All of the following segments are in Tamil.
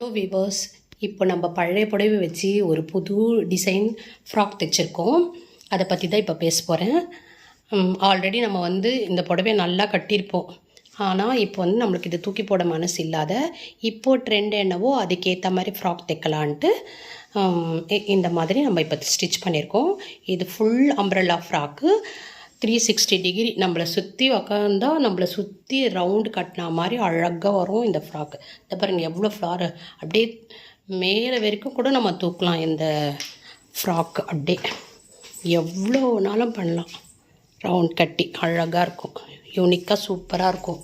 ஹலோ வீவர்ஸ் இப்போ நம்ம பழைய புடவை வச்சு ஒரு புது டிசைன் ஃப்ராக் தைச்சிருக்கோம். அதை பற்றி தான் இப்போ பேச போகிறேன் ஆல்ரெடி நம்ம வந்து இந்த புடவைய நல்லா கட்டியிருப்போம். ஆனால் இப்போ வந்து நம்மளுக்கு இது தூக்கி போட மனசு இல்லாத இப்போது ட்ரெண்ட் என்னவோ அதுக்கேற்ற மாதிரி ஃப்ராக் தைக்கலான்ட்டு இந்த மாதிரி நம்ம இப்போ ஸ்டிச் பண்ணியிருக்கோம். இது full umbrella frock three sixty degree நம்மளை சுற்றி உக்காந்தா நம்மளை சுற்றி ரவுண்டு கட்டினா மாதிரி அழகாக வரும் இந்த ஃப்ராக்கு இந்த பாருங்கள் எவ்வளோ ஃப்ளார் அப்படியே மேலே வரைக்கும் கூட நம்ம தூக்கலாம் இந்த ஃப்ராக்கு அப்படியே எவ்வளோனாலும் பண்ணலாம். ரவுண்ட் கட்டி அழகாக இருக்கும். யூனிக்காக சூப்பராக இருக்கும்.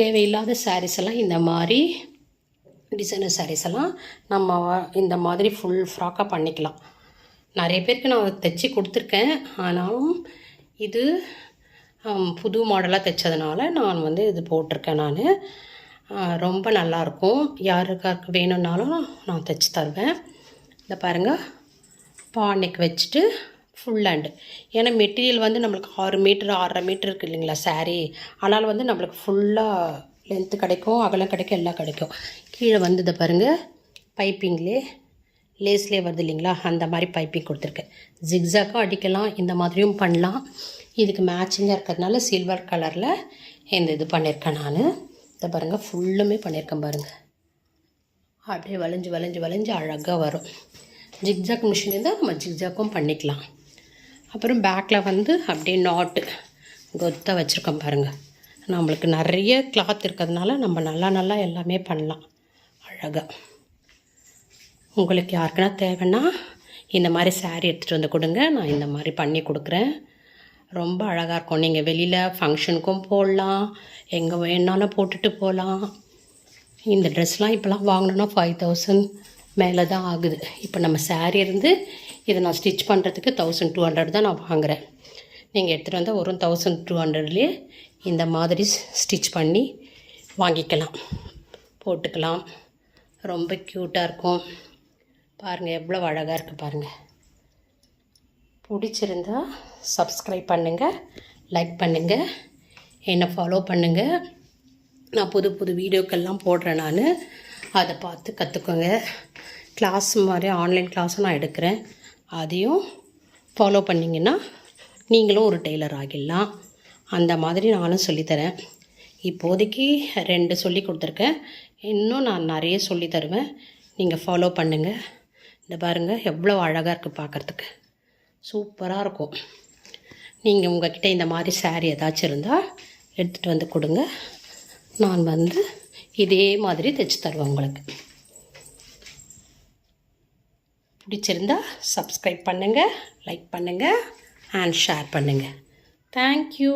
தேவையில்லாத சாரீஸ் எல்லாம் இந்த மாதிரி டிசைனர் சாரீஸ் எல்லாம் நம்ம இந்த மாதிரி ஃபுல் ஃப்ராக்காக பண்ணிக்கலாம். நிறைய பேருக்கு நான் தைச்சி கொடுத்துருக்கேன். ஆனாலும் இது புது மாடலாக தைச்சதுனால நான் வந்து இது போட்டிருக்கேன் நான். ரொம்ப நல்லாயிருக்கும் யாருக்காருக்கு வேணும்னாலும் நான் தைச்சி தருவேன். இந்த பாருங்கள் பானைக்கு வச்சுட்டு ஃபுல் ஹேண்டு ஏன்னா மெட்டீரியல் வந்து நம்மளுக்கு ஆறு மீட்ரு ஆறரை மீட்ரு இருக்குது இல்லைங்களா சாரீ ஆனால் வந்து நம்மளுக்கு ஃபுல்லாக லென்த்து கிடைக்கும் அகலம் கிடைக்கும் எல்லாம் கிடைக்கும். கீழே வந்து இதை பாருங்கள் பைப்பிங்லேயே லேஸ்லேயே வருது இல்லைங்களா? அந்த மாதிரி பைப்பிங் கொடுத்துருக்கேன் ஜிக்ஸாக்கும் அடிக்கலாம் இந்த மாதிரியும் பண்ணலாம். இதுக்கு மேட்சிங்காக இருக்கிறதுனால சில்வர் கலரில் இந்த இது பண்ணியிருக்கேன் நான். இதை பாருங்கள் ஃபுல்லுமே பண்ணியிருக்கேன் பாருங்கள் அப்படியே வளைஞ்சு வளைஞ்சு வளைஞ்சு அழகாக வரும். ஜிக்ஜாக் மிஷின் இருந்தால் நம்ம ஜிக்ஜாக்கும் பண்ணிக்கலாம். அப்புறம் பேக்கில் வந்து அப்படியே நாட்டு கொத்தாக வச்சுருக்கோம் பாருங்கள் நம்மளுக்கு நிறைய கிளாத் இருக்கிறதுனால நம்ம நல்லா நல்லா எல்லாமே பண்ணலாம். அழகாக உங்களுக்கு யாருக்குன்னா தேவைன்னா இந்த மாதிரி saree எடுத்துகிட்டு வந்து கொடுங்க. நான் இந்த மாதிரி பண்ணி கொடுக்குறேன். ரொம்ப அழகாக இருக்கும். நீங்கள் வெளியில் ஃபங்க்ஷனுக்கும் போடலாம். எங்கே வேணாலும் போட்டுட்டு போகலாம் இந்த ட்ரெஸ்லாம் இப்போலாம் வாங்கணுன்னா ஃபைவ் தௌசண்ட் மேலே தான் ஆகுது. இப்போ நம்ம சாரீ இருந்து இதை நான் ஸ்டிச் பண்ணுறதுக்கு தௌசண்ட் டூ ஹண்ட்ரட் தான் நான் வாங்குகிறேன் நீங்கள் எடுத்துகிட்டு வந்தால் ஒரு தௌசண்ட் டூ ஹண்ட்ரட்லேயே இந்த மாதிரி ஸ்டிச் பண்ணி வாங்கிக்கலாம். போட்டுக்கலாம். ரொம்ப க்யூட்டாக இருக்கும். பாருங்கள் எவ்வளோ அழகாக இருக்குது பாருங்கள் பிடிச்சிருந்தா சப்ஸ்கிரைப் பண்ணுங்கள் லைக் பண்ணுங்கள் என்னை ஃபாலோ பண்ணுங்கள் நான் புது புது வீடியோக்கெல்லாம் போடுறேன் நான். அதை பார்த்து கற்றுக்கோங்க கிளாஸ் மாதிரி ஆன்லைன் கிளாஸும் நான் எடுக்கிறேன். அதையும் ஃபாலோ பண்ணிங்கன்னா நீங்களும் ஒரு டெய்லர் ஆகிடலாம். அந்த மாதிரி நானும் சொல்லித்தரேன். இப்போதைக்கு ரெண்டு சொல்லி கொடுத்துருக்கேன். இன்னும் நான் நிறைய சொல்லி தருவேன். நீங்கள் ஃபாலோ பண்ணுங்கள் இந்த பாருங்கள் எவ்வளோ அழகாக இருக்குது பார்க்குறதுக்கு சூப்பராக இருக்கும். நீங்கள் உங்ககிட்ட இந்த மாதிரி saree ஏதாச்சும் இருந்தால் எடுத்துகிட்டு வந்து கொடுங்க. நான் வந்து இதே மாதிரி தைச்சி தருவேன் உங்களுக்கு. பிடிச்சிருந்தா சப்ஸ்கிரைப் பண்ணுங்கள் லைக் பண்ணுங்கள் அண்ட் ஷேர் பண்ணுங்கள் தேங்க்யூ